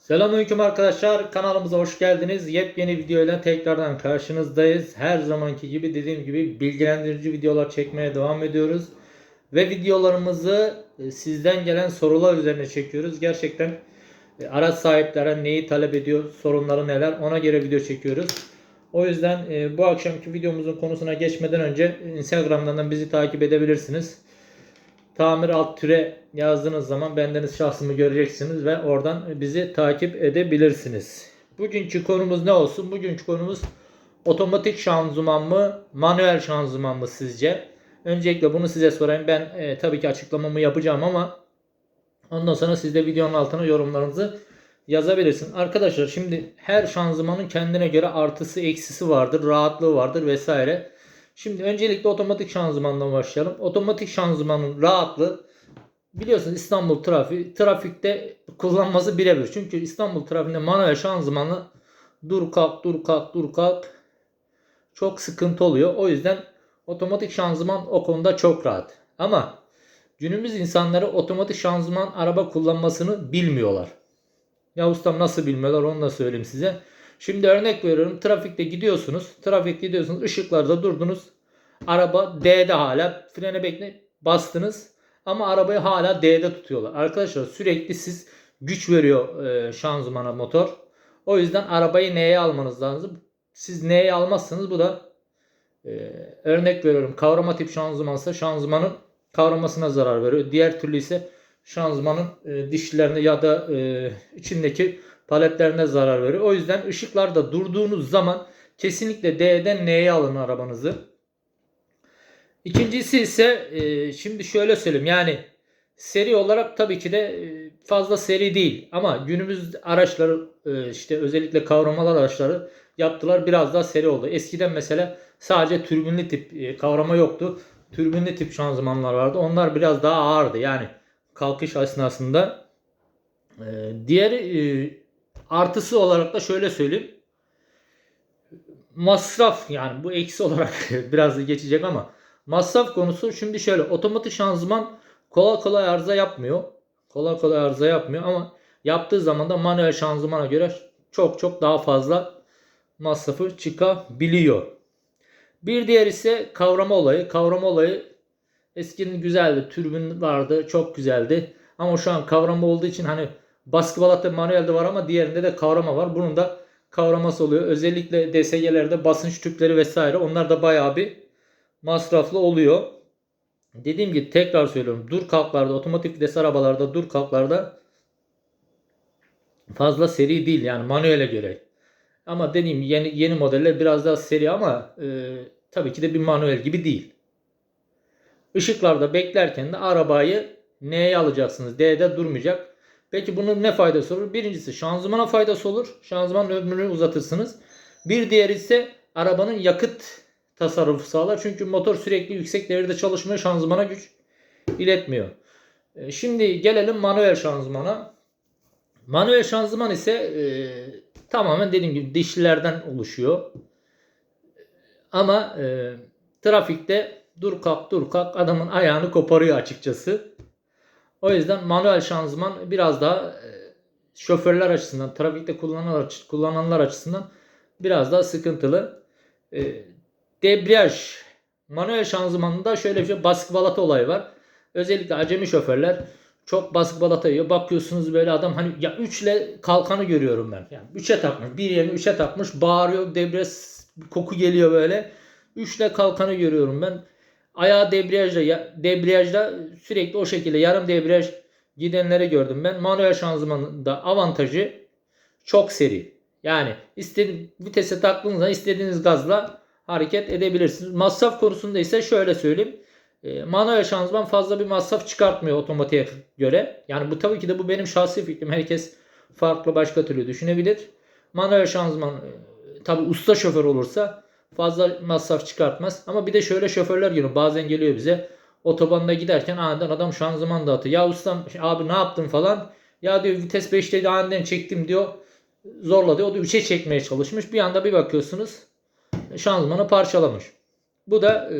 Selamünaleyküm arkadaşlar. Kanalımıza hoş geldiniz. Yepyeni video ile tekrardan karşınızdayız. Her zamanki gibi dediğim gibi bilgilendirici videolar çekmeye devam ediyoruz. Ve videolarımızı e, sizden gelen sorular üzerine çekiyoruz. Gerçekten e, araç sahipleri neyi talep ediyor, sorunları neler ona göre video çekiyoruz. O yüzden e, bu akşamki videomuzun konusuna geçmeden önce Instagram'dan da bizi takip edebilirsiniz. Tamir alt türe yazdığınız zaman bendeniz şahsımı göreceksiniz ve oradan bizi takip edebilirsiniz. Bugünkü konumuz ne olsun? Bugünkü konumuz otomatik şanzıman mı, manuel şanzıman mı sizce? Öncelikle bunu size sorayım. Ben e, tabii ki açıklamamı yapacağım ama ondan sonra siz de videonun altına yorumlarınızı yazabilirsiniz. Arkadaşlar şimdi her şanzımanın kendine göre artısı eksisi vardır, rahatlığı vardır vesaire. Şimdi öncelikle otomatik şanzımandan başlayalım. Otomatik şanzımanın rahatlığı biliyorsunuz İstanbul trafiği trafikte kullanması birebir. Çünkü İstanbul trafiğinde manuel şanzımanı dur kalk dur kalk dur kalk çok sıkıntı oluyor. O yüzden otomatik şanzıman o konuda çok rahat. Ama günümüz insanları otomatik şanzıman araba kullanmasını bilmiyorlar. Ya ustam nasıl bilmiyorlar onu da söyleyeyim size. Şimdi örnek veriyorum. Trafikte gidiyorsunuz. Trafik gidiyorsunuz. ışıklarda durdunuz. Araba D'de hala. Frene bekle bastınız. Ama arabayı hala D'de tutuyorlar. Arkadaşlar sürekli siz güç veriyor e, şanzımana motor. O yüzden arabayı N'ye almanız lazım. Siz N'ye almazsanız bu da e, örnek veriyorum. Kavrama tip şanzımansa şanzımanın kavramasına zarar veriyor. Diğer türlü ise şanzımanın e, dişlerine ya da e, içindeki paletlerine zarar veriyor. O yüzden ışıklarda durduğunuz zaman kesinlikle D'den N'ye alın arabanızı. İkincisi ise e, şimdi şöyle söyleyeyim yani seri olarak tabii ki de e, fazla seri değil ama günümüz araçları e, işte özellikle kavramalar araçları yaptılar biraz daha seri oldu. Eskiden mesela sadece türbinli tip e, kavrama yoktu. Türbinli tip şanzımanlar vardı. Onlar biraz daha ağırdı. Yani kalkış esnasında e, diğer e, artısı olarak da şöyle söyleyeyim. Masraf yani bu eksi olarak biraz geçecek ama masraf konusu şimdi şöyle otomatik şanzıman kolay kolay arıza yapmıyor. Kolay kolay arıza yapmıyor ama yaptığı zaman da manuel şanzımana göre çok çok daha fazla masrafı çıkabiliyor. Bir diğer ise kavrama olayı. Kavrama olayı eskinin güzeldi. Türbin vardı. Çok güzeldi. Ama şu an kavrama olduğu için hani baskı balata manuelde var ama diğerinde de kavrama var. Bunun da kavraması oluyor. Özellikle DSG'lerde basınç tüpleri vesaire onlar da bayağı bir masraflı oluyor. Dediğim gibi tekrar söylüyorum. Dur kalklarda otomatik vites arabalarda dur kalklarda fazla seri değil yani manuele göre. Ama dediğim yeni yeni modeller biraz daha seri ama e, tabii ki de bir manuel gibi değil. Işıklarda beklerken de arabayı N'ye alacaksınız. D'de durmayacak. Peki bunun ne faydası olur? Birincisi şanzımana faydası olur. Şanzıman ömrünü uzatırsınız. Bir diğeri ise arabanın yakıt tasarrufu sağlar. Çünkü motor sürekli yüksek devirde çalışmıyor. Şanzımana güç iletmiyor. E, Şimdi gelelim manuel şanzımana. Manuel şanzıman ise e, tamamen dediğim gibi dişlilerden oluşuyor. Ama e, trafikte dur kalk dur kalk adamın ayağını koparıyor açıkçası. O yüzden manuel şanzıman biraz daha e, şoförler açısından, trafikte kullananlar, kullananlar açısından biraz daha sıkıntılı. E, debriyaj manuel şanzımanında şöyle bir şey baskı balata olayı var. Özellikle acemi şoförler çok baskı balata yiyor. Bakıyorsunuz böyle adam hani ya 3 ile kalkanı görüyorum ben. Yani 3'e takmış. Bir yerini 3'e takmış. Bağırıyor. Debriyaj koku geliyor böyle. 3 ile kalkanı görüyorum ben. Ayağı debriyajda ya- debriyajda sürekli o şekilde yarım debriyaj gidenleri gördüm ben. Manuel şanzımanında avantajı çok seri. Yani istediğiniz vitese taktığınız zaman istediğiniz gazla hareket edebilirsiniz. Masraf konusunda ise şöyle söyleyeyim. E, manuel şanzıman fazla bir masraf çıkartmıyor otomatiğe göre. Yani bu tabii ki de bu benim şahsi fikrim. Herkes farklı başka türlü düşünebilir. Manuel şanzıman e, tabii usta şoför olursa fazla masraf çıkartmaz. Ama bir de şöyle şoförler geliyor. Bazen geliyor bize otobanda giderken aniden adam şanzıman dağıtıyor. Ya ustam abi ne yaptın falan. Ya diyor vites 5'teydi aniden çektim diyor. Zorla diyor. O da 3'e çekmeye çalışmış. Bir anda bir bakıyorsunuz şanzımanı parçalamış. Bu da e,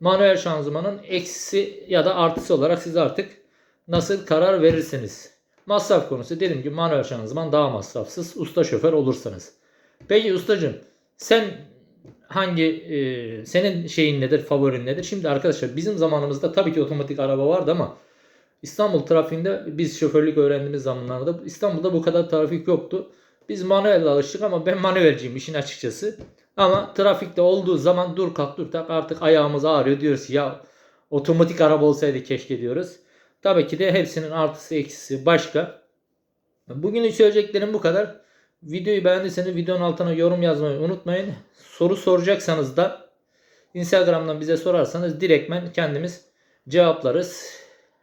manuel şanzımanın eksisi ya da artısı olarak siz artık nasıl karar verirsiniz. masraf konusu dedim ki manuel şanzıman daha masrafsız usta şoför olursanız. Peki ustacığım sen hangi e, senin şeyin nedir favorin nedir? Şimdi arkadaşlar bizim zamanımızda tabii ki otomatik araba vardı ama İstanbul trafiğinde biz şoförlük öğrendiğimiz zamanlarda İstanbul'da bu kadar trafik yoktu. Biz manuel alıştık ama ben manuelciyim işin açıkçası. Ama trafikte olduğu zaman dur kalk dur tak artık ayağımız ağrıyor diyoruz ya otomatik araba olsaydı keşke diyoruz. Tabii ki de hepsinin artısı eksisi başka. Bugün söyleyeceklerim bu kadar. Videoyu beğendiyseniz videonun altına yorum yazmayı unutmayın. Soru soracaksanız da Instagram'dan bize sorarsanız direktmen kendimiz cevaplarız.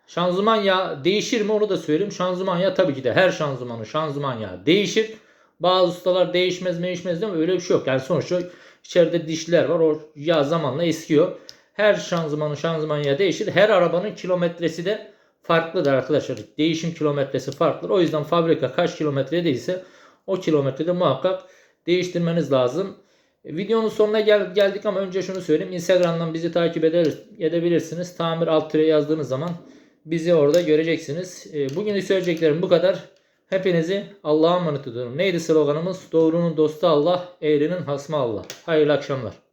Şanzıman yağı değişir mi onu da söyleyeyim. Şanzıman yağı tabii ki de her şanzımanın şanzıman yağı değişir. Bazı ustalar değişmez değişmez değil mi? Öyle bir şey yok. Yani sonuçta içeride dişler var. O yağ zamanla eskiyor. Her şanzımanın şanzıman yağı değişir. Her arabanın kilometresi de farklıdır arkadaşlar. Değişim kilometresi farklıdır. O yüzden fabrika kaç kilometredeyse o kilometrede muhakkak değiştirmeniz lazım. E, Videonun sonuna gel- geldik ama önce şunu söyleyeyim. Instagram'dan bizi takip eder, edebilirsiniz. Tamir alt tire yazdığınız zaman bizi orada göreceksiniz. E, Bugün söyleyeceklerim bu kadar. Hepinizi Allah'a emanet ediyorum. Neydi sloganımız? Doğrunun dostu Allah, eğrinin hasmı Allah. Hayırlı akşamlar.